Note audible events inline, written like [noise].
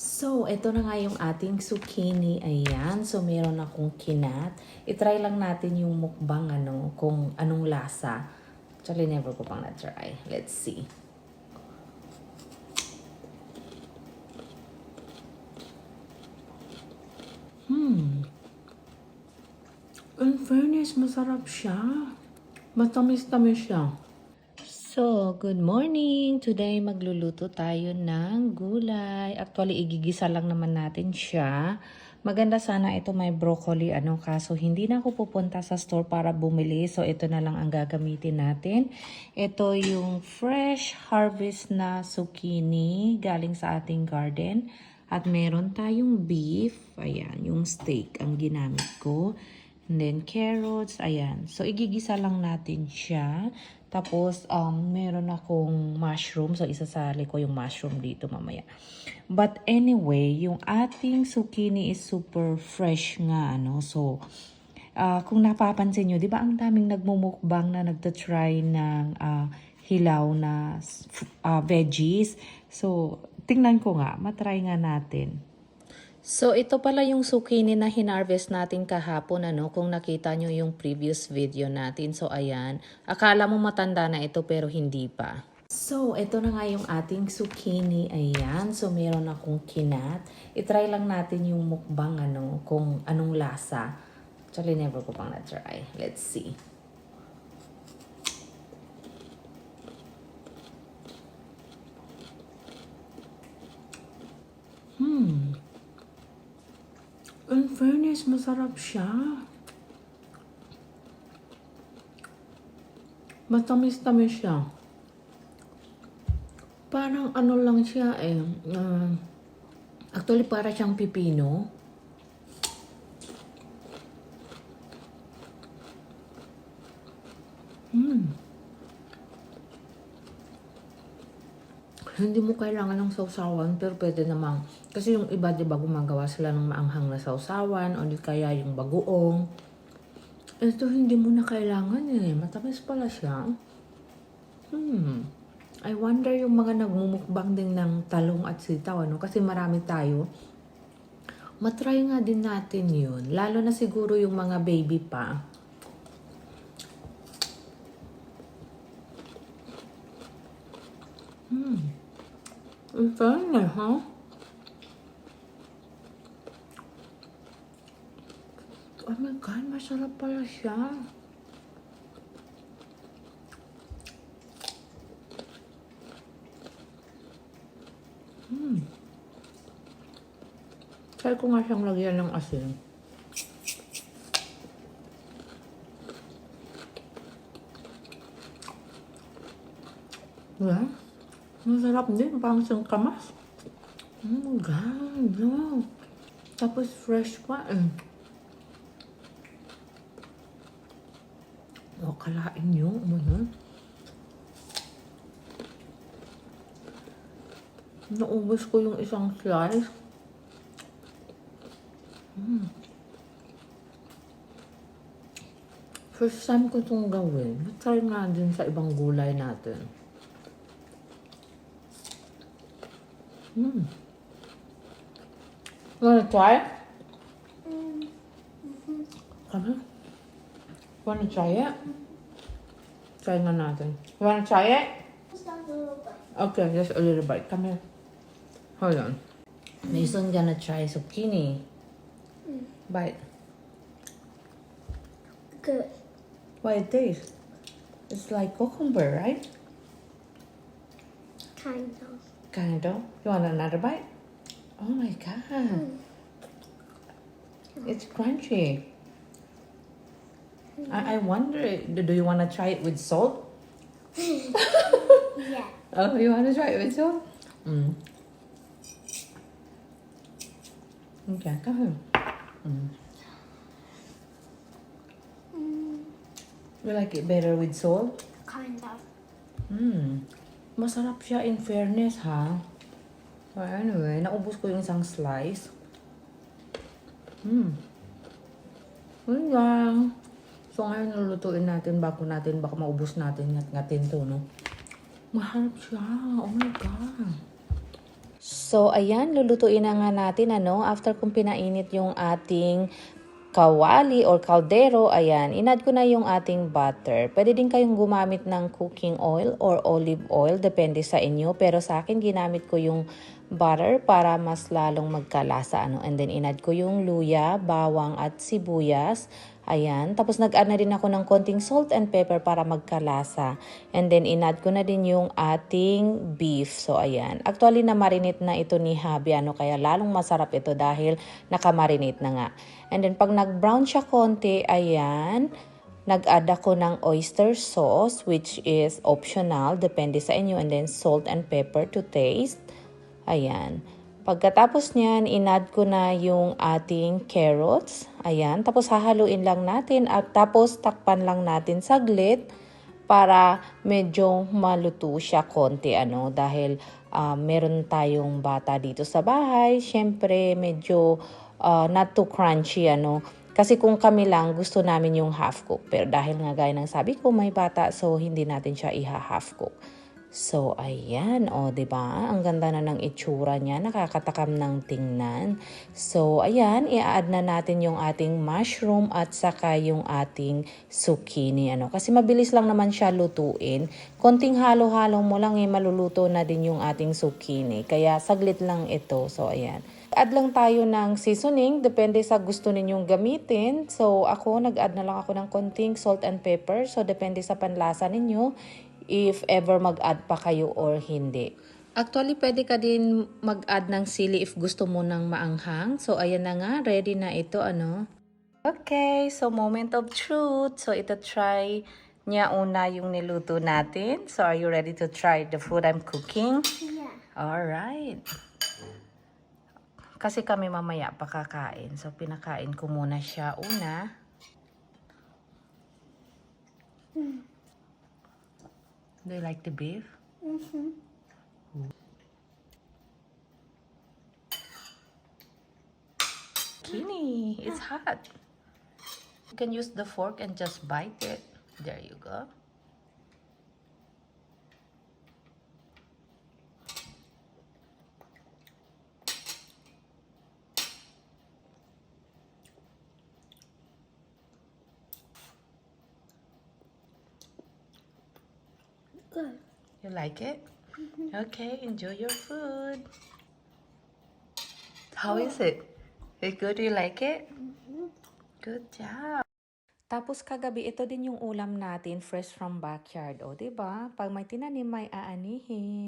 So, ito na nga yung ating zucchini. Ayan. So, meron akong kinat. I-try lang natin yung mukbang, ano, kung anong lasa. Actually, never ko pang na-try. Let's see. Hmm. In fairness, masarap siya. Matamis-tamis siya. So, good morning! Today, magluluto tayo ng gulay. Actually, igigisa lang naman natin siya. Maganda sana ito may broccoli, ano, kaso hindi na ako pupunta sa store para bumili. So, ito na lang ang gagamitin natin. Ito yung fresh harvest na zucchini galing sa ating garden. At meron tayong beef. Ayan, yung steak ang ginamit ko. And then carrots, ayan. So, igigisa lang natin siya. Tapos, um, meron akong mushroom. So, isasali ko yung mushroom dito mamaya. But anyway, yung ating zucchini is super fresh nga, ano. So, ah, kung napapansin nyo, di ba ang daming nagmumukbang na nagtatry ng ah, hilaw na ah, veggies. So, tingnan ko nga, matry nga natin. So, ito pala yung zucchini na hinarvest natin kahapon, ano, kung nakita nyo yung previous video natin. So, ayan. Akala mo matanda na ito, pero hindi pa. So, ito na nga yung ating zucchini. Ayan. So, meron akong kinat. I-try lang natin yung mukbang, ano, kung anong lasa. Actually, never ko pang na-try. Let's see. Hmm. In fairness, masarap siya. Matamis-tamis siya. Parang ano lang siya eh. ah, actually, para siyang pipino. Hmm. Hindi mo kailangan ng sausawan, pero pwede namang, kasi yung iba, di ba, gumagawa sila ng maanghang na sausawan, o kaya yung bagoong. Ito, hindi mo na kailangan eh. Matamis pala siya. Hmm. I wonder yung mga nagmumukbang din ng talong at sitaw, ano? Kasi marami tayo. Matry nga din natin yun. Lalo na siguro yung mga baby pa. Hmm. Ang fairness, ha? Oh my God, masarap pala siya. Hmm. Try ko nga siyang lagyan ng asin. Yeah. Masarap din. Parang siyang kamas. Oh God. No. Tapos fresh pa eh. O, kalain nyo. Ano? Naubos ko yung isang slice. Mm. First time ko itong gawin. Try nga din sa ibang gulay natin. Mm. Wanna try? it? Come here. Wanna try it? Try nga natin. Wanna try it? Just a little bit. Okay, just a little bite. Come here. Hold on. Mason gonna try zucchini. Mm. Bite. Good. What it tastes? It's like cucumber, right? Kind of. Kind of. You want another bite? Oh my god. It's crunchy. I, I wonder, do do you want to try it with salt? [laughs] Yeah. Oh, you want to try it with salt? Mm. Okay, go here. Mm. Mm, You like it better with salt? kind of. Hmm. Masarap siya in fairness, ha? So, anyway, naubos ko yung isang slice. Hmm. Yun lang. So, ngayon lulutuin natin bago natin, baka maubos natin ngat-ngatin to, no? Maharap siya. Oh my God. So, ayan, lulutuin na nga natin, ano, after kung pinainit yung ating kawali or kaldero, ayan, inad ko na yung ating butter. Pwede din kayong gumamit ng cooking oil or olive oil, depende sa inyo. Pero sa akin, ginamit ko yung butter para mas lalong magkalasa, ano. And then, inad ko yung luya, bawang at sibuyas. Ayan. Tapos nag-add na din ako ng konting salt and pepper para magkalasa. And then in-add ko na din yung ating beef. So ayan. Actually na marinate na ito ni Habi ano kaya lalong masarap ito dahil nakamarinate na nga. And then pag nag-brown siya konti, ayan. Nag-add ako ng oyster sauce which is optional depende sa inyo and then salt and pepper to taste. Ayan. Pagkatapos niyan, inad ko na yung ating carrots. Ayan. Tapos hahaluin lang natin at tapos takpan lang natin saglit para medyo maluto siya konti ano dahil ah, meron tayong bata dito sa bahay. Syempre medyo ah, not too crunchy ano. Kasi kung kami lang, gusto namin yung half cook. Pero dahil nga gaya ng sabi ko, may bata, so hindi natin siya iha-half cook. So, ayan. O, 'di ba Ang ganda na ng itsura niya. Nakakatakam ng tingnan. So, ayan. I-add na natin yung ating mushroom at saka yung ating zucchini. Ano? Kasi mabilis lang naman siya lutuin. Konting halo-halo mo lang, eh, maluluto na din yung ating zucchini. Kaya, saglit lang ito. So, ayan. Add lang tayo ng seasoning. Depende sa gusto ninyong gamitin. So, ako, nag-add na lang ako ng konting salt and pepper. So, depende sa panlasa ninyo if ever mag-add pa kayo or hindi. Actually, pwede ka din mag-add ng sili if gusto mo ng maanghang. So, ayan na nga. Ready na ito, ano? Okay, so moment of truth. So, ito try niya una yung niluto natin. So, are you ready to try the food I'm cooking? Yeah. Alright. Kasi kami mamaya pa kakain. So, pinakain ko muna siya una. Do you like the beef? Mm-hmm. Kini, it's hot. You can use the fork and just bite it. There you go. Good. You like it? Okay, enjoy your food. How is it? Is good? You like it? Good job. Tapos kagabi, ito din yung ulam natin, fresh from backyard. O, 'di ba? Pag may tinanim, may aanihin.